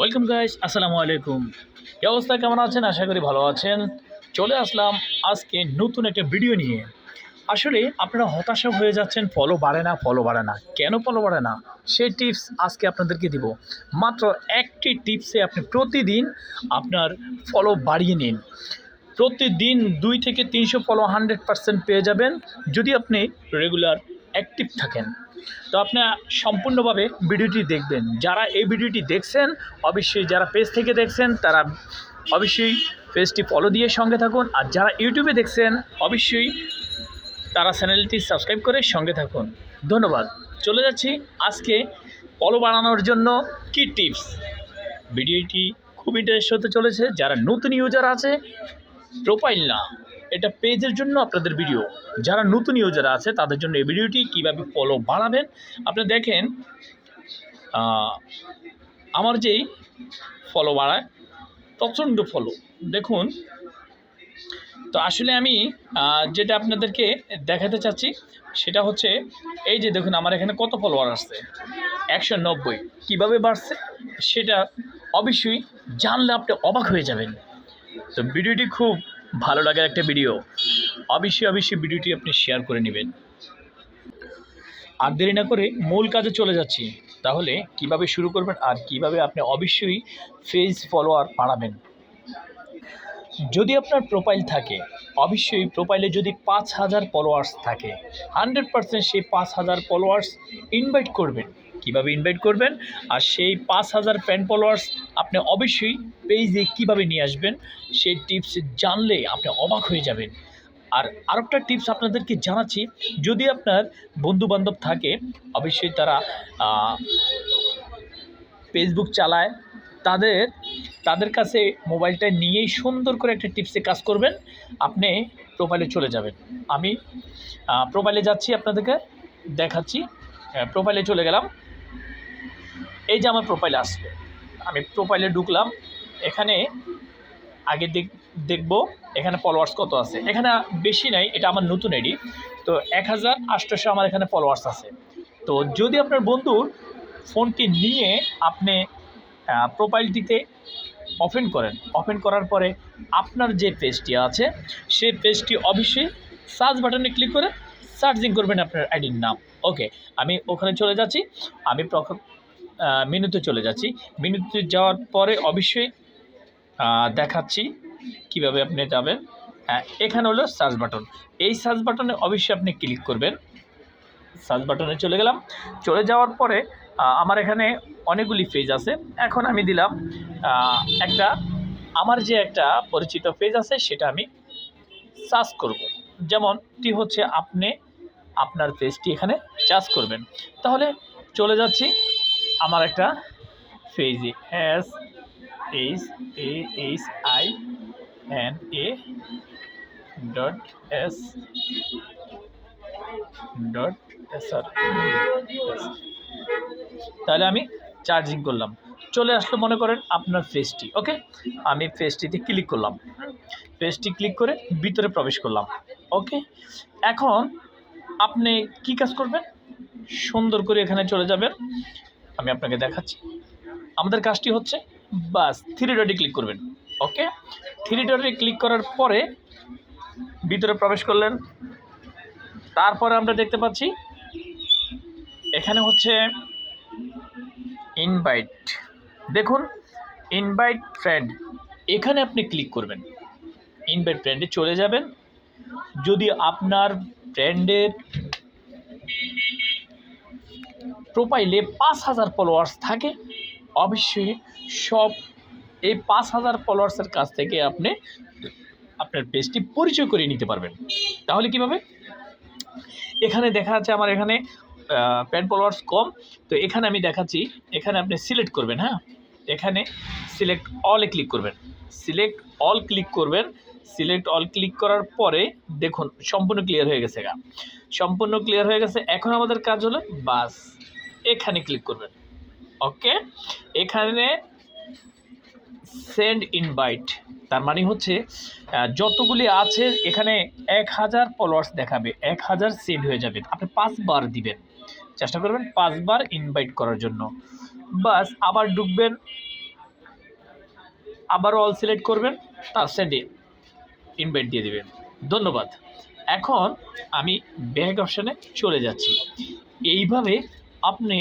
Welcome guys আসসালামু আলাইকুম কি অবস্থা? কেমন আছেন? আশা করি ভালো আছেন। চলে আসলাম আজকে নতুন একটা ভিডিও নিয়ে। আসলে আপনারা হতাশা হয়ে যাচ্ছেন ফলো বাড়ে না ফলো বাড়ে না। কেন ফলো বাড়ে না? সেই টিপস আজকে আপনাদেরকে দিব। মাত্র একটি টিপসে আপনি প্রতিদিন আপনার ফলো বাড়িয়ে নিন। প্রতিদিন দুই থেকে তিনশো ফলো হান্ড্রেড পেয়ে যাবেন। যদি আপনি রেগুলার অ্যাক্টিভ থাকেন। তো আপনি সম্পূর্ণভাবে ভিডিওটি দেখবেন। যারা এই ভিডিওটি দেখছেন, অবশ্যই যারা পেজ থেকে দেখছেন, তারা অবশ্যই পেজটি ফলো দিয়ে সঙ্গে থাকুন। আর যারা ইউটিউবে দেখছেন, অবশ্যই তারা চ্যানেলটি সাবস্ক্রাইব করে সঙ্গে থাকুন। ধন্যবাদ। চলে যাচ্ছি আজকে ফলো বাড়ানোর জন্য কি টিপস ভিডিওটি খুব ইন্টারেস্ট হতে চলেছে। যারা নতুন ইউজার আছে প্রোফাইল না এটা পেজের জন্য আপনাদের ভিডিও। যারা নতুন ইউজার আছে, তাদের জন্য এই ভিডিওটি কীভাবে ফলো বাড়াবেন? আপনি দেখেন আমার যেই ফলো বাড়ায়, প্রচণ্ড ফলো দেখুন, তো আসলে আমি যেটা আপনাদেরকে দেখাতে চাচ্ছি, সেটা হচ্ছে, এই যে দেখুন, আমার এখানে কত ফলোয়ার আসছে? একশো নব্বই। কীভাবে বাড়ছে? সেটা অবশ্যই জানলে আপনি অবাক হয়ে যাবেন। তো ভিডিওটি খুব ভালো লাগার একটা ভিডিও অবশ্যই অবশ্যই ভিডিওটি আপনি শেয়ার করে নেবেন। আর দেরি না করে মূল কাজে চলে যাচ্ছি। তাহলে কীভাবে শুরু করবেন আর কীভাবে আপনি অবশ্যই ফেজ ফলোয়ার বাড়াবেন? যদি আপনার প্রোফাইল থাকে, অবশ্যই প্রোফাইলে যদি পাঁচ হাজার ফলোয়ার্স থাকে হান্ড্রেড পার্সেন্ট সেই পাঁচ হাজার ফলোয়ার্স ইনভাইট করবেন। কীভাবে ইনভাইট করবেন আর সেই পাঁচ হাজার ফ্যান ফলোয়ার্স আপনি অবশ্যই পেজে কীভাবে নিয়ে আসবেন, সেই টিপস জানলে আপনি অবাক হয়ে যাবেন। আর আরেকটা টিপস আপনাদেরকে জানাচ্ছি, যদি আপনার বন্ধু বান্ধব থাকে, অবশ্যই তারা ফেসবুক চালায়, তাদের তাদের কাছে মোবাইলটা নিয়েই সুন্দর করে একটা টিপসে কাজ করবেন, আপনি প্রোফাইলে চলে যাবেন। আমি প্রোফাইলে যাচ্ছি আপনাদেরকে, দেখাচ্ছি প্রোফাইলে চলে গেলাম। এই যে আমার প্রোফাইলে আসবে আমি প্রোফাইলে ঢুকলাম, এখানে আগে দেখ, দেখব, এখানে ফলোয়ার্স কত আছে। এখানে বেশি নাই, এটা আমার নতুন আইডি। তো এক হাজার আটশোশো আমার এখানে ফলোয়ার্স আছে। তো যদি আপনার বন্ধুর ফোনটি নিয়ে আপনি প্রোফাইলটিতে ওপেন করেন ওপেন করার পরে আপনার যে পেজটি আছে, সেই পেজটি অবশ্যই সার্চ বাটনে ক্লিক করে সার্চিং করবেন আপনার আইডির নাম। ওকে আমি ওখানে চলে যাচ্ছি। আমি মেনুতে চলে যাচ্ছি। মেনুতে যাওয়ার পরে অবশ্যই দেখাচ্ছি কীভাবে আপনি যাবেন। হ্যাঁ এখানে হলো সার্চ বাটন এই সার্চ বাটনে অবশ্যই আপনি ক্লিক করবেন। সার্চ বাটনে চলে গেলাম। চলে যাওয়ার পরে আমার এখানে অনেকগুলি পেজ আছে। এখন আমি দিলাম একটা, আমার যে একটা পরিচিত পেজ আছে, সেটা আমি সার্চ করব। যেমনটি হচ্ছে আপনি আপনার পেজটি এখানে চার্জ করবেন। তাহলে চলে যাচ্ছি। আমার একটা ফেজি S H A H I N A dot S dot S আর তাহলে আমি চার্জিং করলাম। চলে আসলো মনে করেন আপনার ফেসটি ওকে আমি ফেসটিতে ক্লিক করলাম। ফেসটি ক্লিক করে ভিতরে প্রবেশ করলাম ওকে এখন আপনি কি কাজ করবেন? সুন্দর করে এখানে চলে যাবেন। আমি আপনাকে দেখাচ্ছি। আমাদের কাজটি হচ্ছে, বাস থ্রি ডটে ক্লিক করবেন ওকে থ্রি ডটে ক্লিক করার পরে ভিতরে প্রবেশ করলেন। তারপরে আমরা দেখতে পাচ্ছি, এখানে হচ্ছে ইনভাইট দেখুন ইনভাইট ফ্রেন্ড এখানে আপনি ক্লিক করবেন। ইনভাইট ফ্রেন্ডে চলে যাবেন। যদি আপনার ফ্রেন্ডের প্রোফাইলে পাঁচ হাজার ফলোয়ার্স থাকে, অবশ্যই সব এই পাঁচ হাজার ফলোয়ার্সের কাছ থেকে আপনি আপনার পেজটি পরিচয় করে নিতে পারবেন। তাহলে কীভাবে? এখানে দেখা যাচ্ছে আমার এখানে প্যান ফলোয়ার্স কম, তো এখানে আমি দেখাচ্ছি, এখানে আপনি সিলেক্ট করবেন হ্যাঁ? এখানে সিলেক্ট অলে ক্লিক করবেন। সিলেক্ট অল ক্লিক করবেন। সিলেক্ট অল ক্লিক করার পরে দেখুন, সম্পূর্ণ ক্লিয়ার হয়ে গেছে গা। সম্পূর্ণ ক্লিয়ার হয়ে গেছে। এখন আমাদের কাজ হলো, বাস। এখানে ক্লিক করবেন। ওকে এখানে সেন্ড ইনভাইট তার মানে হচ্ছে যতগুলি আছে, এখানে এক হাজার ফলোয়ার্স দেখাবে, এক হাজার সেন্ড হয়ে যাবে। আপনি পাঁচবার দিবেন। চেষ্টা করবেন পাঁচবার ইনভাইট করার জন্য। বাস, আবার ঢুকবেন আবার অল সিলেক্ট করবেন, তার সেন্ডে ইনভাইট দিয়ে দেবেন। ধন্যবাদ। এখন আমি ব্যাক অপশানে চলে যাচ্ছি। এইভাবে আপনি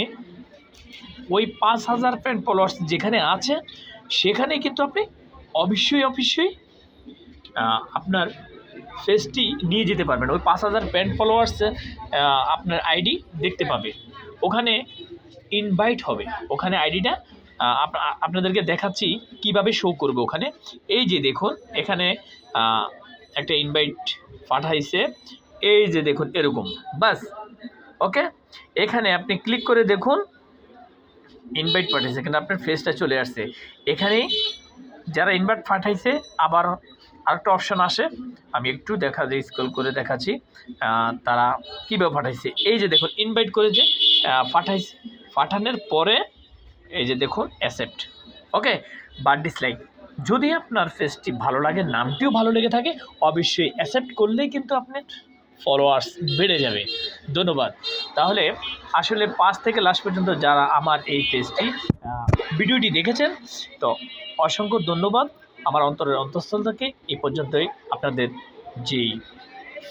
ওই পাঁচ হাজার ফ্রেন্ড ফলোয়ার্স যেখানে আছে, সেখানে কিন্তু আপনি অবশ্যই অবশ্যই আপনার ফেসটি নিয়ে যেতে পারবেন। ওই পাঁচ হাজার ফ্রেন্ড ফলোয়ার্স আপনার আইডি দেখতে পাবে। ওখানে ইনভাইট হবে। ওখানে আইডিটা আপনাদেরকে দেখাচ্ছি কীভাবে শো করবে ওখানে। এই যে দেখুন, এখানে একটা ইনভাইট পাঠাইছে। এই যে দেখুন, এরকম। বাস ওকে এখানে আপনি ক্লিক করে দেখুন ইনভাইট পাঠাইছে, কিন্তু আপনার ফেসটা চলে আসছে। এখানেই যারা ইনভাইট পাঠাইছে, আবার আরেকটা অপশন আসে। আমি একটু দেখা যে স্ক্রল করে দেখাচ্ছি। তারা কীভাবে পাঠাইছে? এই যে দেখুন ইনভাইট করে যে পাঠাইছে। পাঠানোর পরে এই যে দেখুন অ্যাসেপ্ট ওকে বা ডিসলাইক যদি আপনার ফেসটি ভালো লাগে, নামটিও ভালো লেগে থাকে, অবশ্যই অ্যাকসেপ্ট করলেই কিন্তু আপনার ফলোয়ার্স বেড়ে যাবে। ধন্যবাদ। তাহলে আসলে পাঁচ থেকে লাস্ট পর্যন্ত যারা আমার এই পেজটি ভিডিওটি দেখেছেন, তো অসংখ্য ধন্যবাদ। আমার অন্তরের অন্তঃস্থল থেকে এ পর্যন্তই। আপনাদের যেই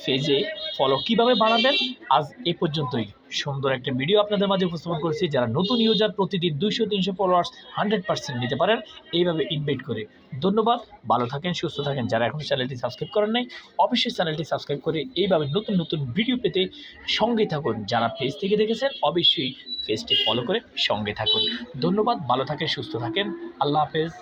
পেজে ফলো কীভাবে বাড়াবেন, আজ এ পর্যন্তই। সুন্দর একটা ভিডিও আপনাদের মাঝে উপস্থাপন করেছি। যারা নতুন ইউজার প্রতিদিন দুইশো, তিনশো ফলোয়ার্স হান্ড্রেড পার্সেন্ট নিতে পারেন, এইভাবে ইনভাইট করে। ধন্যবাদ, ভালো থাকেন, সুস্থ থাকেন। যারা এখন চ্যানেলটি সাবস্ক্রাইব করেন নাই, অবশ্যই চ্যানেলটি সাবস্ক্রাইব করে এইভাবে নতুন নতুন ভিডিও পেতে সঙ্গে থাকুন। যারা পেজ থেকে দেখেছেন, অবশ্যই পেজটি ফলো করে সঙ্গে থাকুন। ধন্যবাদ, ভালো থাকেন, সুস্থ থাকেন। আল্লাহ হাফেজ।